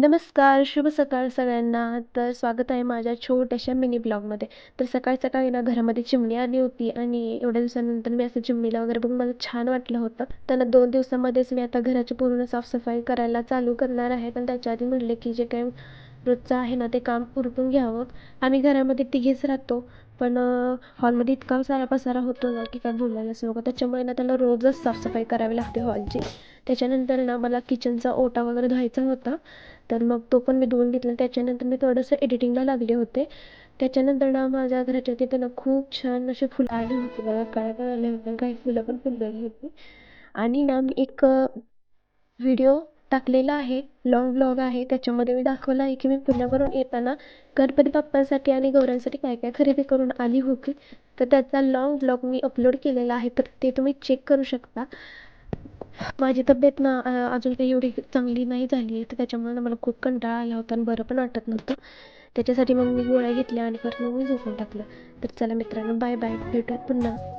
नमस्कार शुभ सकाळ सगळ्यांना. तर स्वागत आहे माझ्या छोट्याशा मिनी ब्लॉगमध्ये तर सकाळी सकाळी ना घरामध्ये चिमणी आली होती आणि एवढ्या दिवसानंतर मी असं चिमणीला वगैरे बघून मला छान वाटलं होतं. त्यांना दोन दिवसामध्येच मी आता घराची पूर्ण साफसफाई करायला चालू करणार आहे. पण त्याच्या आधी म्हणले की जे काही रोजचं आहे ना ते काम उरकून घ्यावं. आम्ही घरामध्ये तिघेच राहतो. पण हॉलमध्ये इतका सारा पसारा होतो ना की काय बोलायलाच नको त्याच्यामुळे ना त्याला रोजच साफसफाई करावी लागते हॉलची त्याच्यानंतर ना मला किचनचा ओटा वगैरे धुवायचा होता. तर मग तो पण मी धुवून घेतला. त्याच्यानंतर मी थोडंसं एडिटिंगला लागले होते. त्याच्यानंतर ना माझ्या घराच्या तिथं ना खूप छान असे फुलं आले होते बघा. काय काय आले होते. काही फुलं पण फुललेली होती. आणि ना मी एक व्हिडिओ टाकलेला आहे. लॉंग ब्लॉग आहे. त्याच्यामध्ये मी दाखवलं आहे की मी पुण्यावरून येताना गणपती बाप्पांसाठी आणि गौरांसाठी काय काय खरेदी करून आली होती. तर त्याचा लॉंग ब्लॉग मी अपलोड केलेला आहे. तर ते तुम्ही चेक करू शकता. माझी तब्येत ना अजून काही एवढी चांगली नाही झाली आहे तर त्याच्यामुळे ना मला खूप कंटाळा आला होता आणि बरं पण वाटत नव्हतं. त्याच्यासाठी मग मी गोळ्या घेतल्या आणि परत मग मी झोपून टाकलं. तर चला मित्रांनो बाय बाय भेटूयात पुन्हा.